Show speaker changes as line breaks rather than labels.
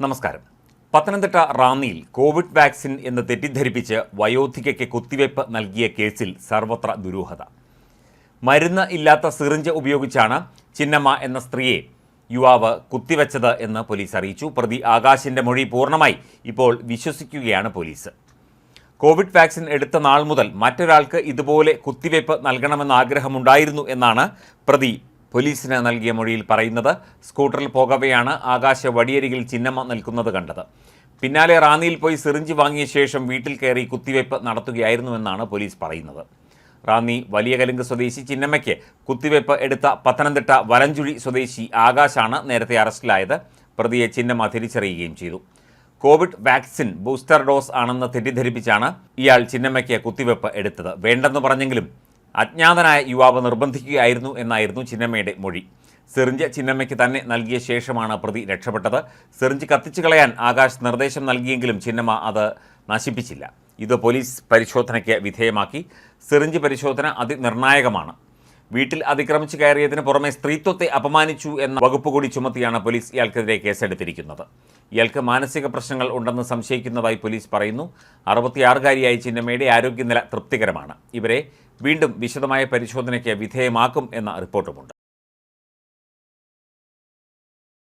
നമസ്കാരം. Pathanamthitta റാന്നിയിൽ Covid vaccine എന്ന് തെറ്റിദ്ധരിപ്പിച്ച് വയോധികയ്ക്ക് കുത്തിവയ്പ് നൽകിയ കേസിൽ സർവത്ര ദുരൂഹത. മരുന്ന് ഇല്ലാത്ത സിറിഞ്ച് ഉപയോഗിച്ചാണ് ചിന്നമ്മ എന്ന സ്ത്രീയെ യുവാവ് കുത്തിവെച്ചത് എന്ന് പോലീസ് അറിയിച്ചു. പ്രതി ആകാശിന്റെ മൊഴി പൂർണമായി ഇപ്പോൾ വിശ്വസിക്കുകയാണ് പോലീസ്. കോവിഡ് വാക്സിൻ എടുത്ത നാൾ മുതൽ മറ്റൊരാൾക്ക് ഇതുപോലെ കുത്തിവയ്പ് നൽകണമെന്ന ആഗ്രഹമുണ്ടായിരുന്നു എന്നാണ് പ്രതി പോലീസിന് നൽകിയ മൊഴിയിൽ പറയുന്നത് സ്കൂട്ടറിൽ പോകവെയാണ് ആകാശ വടിയരികിൽ ചിഹ്നമ നിൽക്കുന്നത് കണ്ടത്. പിന്നാലെ റാന്നിയിൽ പോയി സിറിഞ്ച് വാങ്ങിയ ശേഷം വീട്ടിൽ കയറി കുത്തിവയ്പ് നടത്തുകയായിരുന്നുവെന്നാണ് പോലീസ് പറയുന്നത്. റാന്നി വലിയ കലുങ്ക് സ്വദേശി ചിന്നമ്മയ്ക്ക് കുത്തിവയ്പ് എടുത്ത പത്തനംതിട്ട വലഞ്ചുഴി സ്വദേശി ആകാശാണ് നേരത്തെ അറസ്റ്റിലായത്. പ്രതിയെ ചിന്നമ്മ തിരിച്ചറിയുകയും ചെയ്തു. കോവിഡ് വാക്സിൻ ബൂസ്റ്റർ ഡോസ് ആണെന്ന് തെറ്റിദ്ധരിപ്പിച്ചാണ് ഇയാൾ ചിന്നമ്മയ്ക്ക് കുത്തിവയ്പ് എടുത്തത്. വേണ്ടെന്ന് പറഞ്ഞെങ്കിലും അജ്ഞാതനായ യുവാവ് നിർബന്ധിക്കുകയായിരുന്നു എന്നായിരുന്നു ചിന്നമ്മയുടെ മൊഴി. സിറിഞ്ച് ചിന്നമ്മയ്ക്ക് തന്നെ നൽകിയ ശേഷമാണ് പ്രതി രക്ഷപ്പെട്ടത്. സിറിഞ്ച് കത്തിച്ചു കളയാൻ ആകാശ് നിർദ്ദേശം നൽകിയെങ്കിലും ചിന്നമ്മ അത് നശിപ്പിച്ചില്ല. ഇത് പോലീസ് പരിശോധനയ്ക്ക് വിധേയമാക്കി. സിറിഞ്ച് പരിശോധന അതിനിർണായകമാണ്. വീട്ടിൽ അതിക്രമിച്ചു കയറിയതിന് പുറമെ സ്ത്രീത്വത്തെ അപമാനിച്ചു എന്ന വകുപ്പ് കൂടി ചുമത്തിയാണ് പോലീസ് ഇയാൾക്കെതിരെ കേസെടുത്തിരിക്കുന്നത്. ഇയാൾക്ക് മാനസിക പ്രശ്നങ്ങൾ ഉണ്ടെന്ന് സംശയിക്കുന്നതായി പോലീസ് പറയുന്നു. അറുപത്തിയാറുകാരിയായ ചിന്നമ്മയുടെ ആരോഗ്യനില തൃപ്തികരമാണ്. ഇവരെ വീണ്ടും വിശദമായ പരിശോധനയ്ക്ക് വിധേയമാക്കും എന്ന റിപ്പോർട്ടുമുണ്ട്.